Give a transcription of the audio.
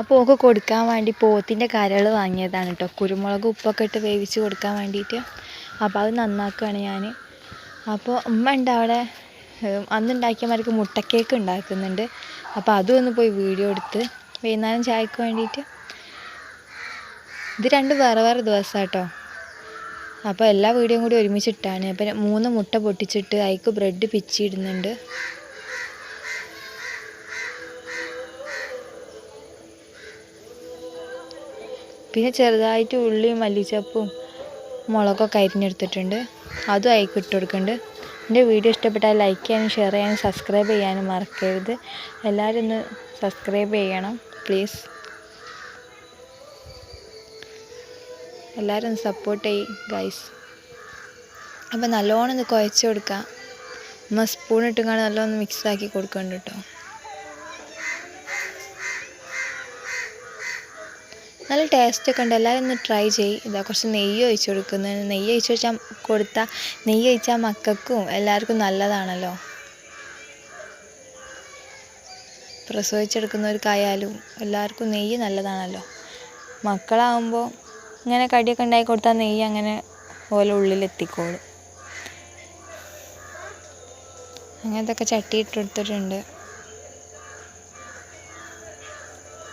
അപ്പോൾ ഓക്ക് കൊടുക്കാൻ വേണ്ടി പോത്തിന്റെ കരൾ വാങ്ങിയതാണ് കേട്ടോ കുരുമുളക് ഉപ്പൊക്കെ ഇട്ട് വേവിച്ച് കൊടുക്കാൻ വേണ്ടിയിട്ട് അപ്പോൾ അത് നന്നാക്കുകയാണ് ഞാൻ അപ്പോൾ ഉമ്മ ഉണ്ട് അവിടെ. അന്നുണ്ടാക്കിയ മാർക്ക് മുട്ടക്കേക്ക് ഉണ്ടാക്കുന്നുണ്ട് അപ്പോൾ അതും ഒന്ന് പോയി വീഡിയോ എടുത്ത് വൈകുന്നേരം ചായക്ക് വേണ്ടിയിട്ട് ഇത് രണ്ട് വേറെ വേറെ ദിവസം കേട്ടോ അപ്പോൾ എല്ലാ വീഡിയോയും കൂടി ഒരുമിച്ചിട്ടാണ് അപ്പം മൂന്ന് മുട്ട പൊട്ടിച്ചിട്ട് അതിക്ക് ബ്രെഡ് പിച്ചിടുന്നുണ്ട്. പിന്നെ ചെറുതായിട്ട് ഉള്ളിയും മല്ലിച്ചപ്പും മുളകൊക്കെ അരിഞ്ഞെടുത്തിട്ടുണ്ട്. അതും അതിലേക്ക് ഇട്ട് കൊടുക്കുന്നുണ്ട്. എന്റെ വീഡിയോ ഇഷ്ടപ്പെട്ടാൽ ലൈക്ക് ചെയ്യാനും ഷെയർ ചെയ്യാനും സബ്സ്ക്രൈബ് ചെയ്യാനും മറക്കരുത്. എല്ലാവരും ഒന്ന് സബ്സ്ക്രൈബ് ചെയ്യണം പ്ലീസ് എല്ലാവരും സപ്പോർട്ട് ചെയ്യും ഗൈസ് അപ്പോൾ നല്ലോണം ഒന്ന് കുഴച്ച് കൊടുക്കുക നമ്മൾ സ്പൂൺ ഇട്ടുകൊണ്ട് നല്ലോണം മിക്സ് ആക്കി കൊടുക്കുന്നുണ്ട് കേട്ടോ. നല്ല ടേസ്റ്റ് ഒക്കെ ഉണ്ട്. എല്ലാവരും ഒന്ന് ട്രൈ ചെയ്യും. ഇതാ കുറച്ച് നെയ്യ് ഒഴിച്ച് കൊടുക്കുന്നത് നെയ്യ് ഒഴിച്ച് വെച്ചാൽ കൊടുത്താൽ നെയ്യ് ഒഴിച്ചാൽ മക്കൾക്കും എല്ലാവർക്കും നല്ലതാണല്ലോ. പ്രസവിച്ചെടുക്കുന്നവർക്കായാലും എല്ലാവർക്കും നെയ്യ് നല്ലതാണല്ലോ. മക്കളാകുമ്പോൾ ഇങ്ങനെ കടിയൊക്കെ ഉണ്ടാക്കി കൊടുത്താൽ നെയ്യ് അങ്ങനെ പോലെ ഉള്ളിലെത്തിക്കോളും. അങ്ങനത്തെ ഒക്കെ ചട്ടി ഇട്ടെടുത്തിട്ടുണ്ട്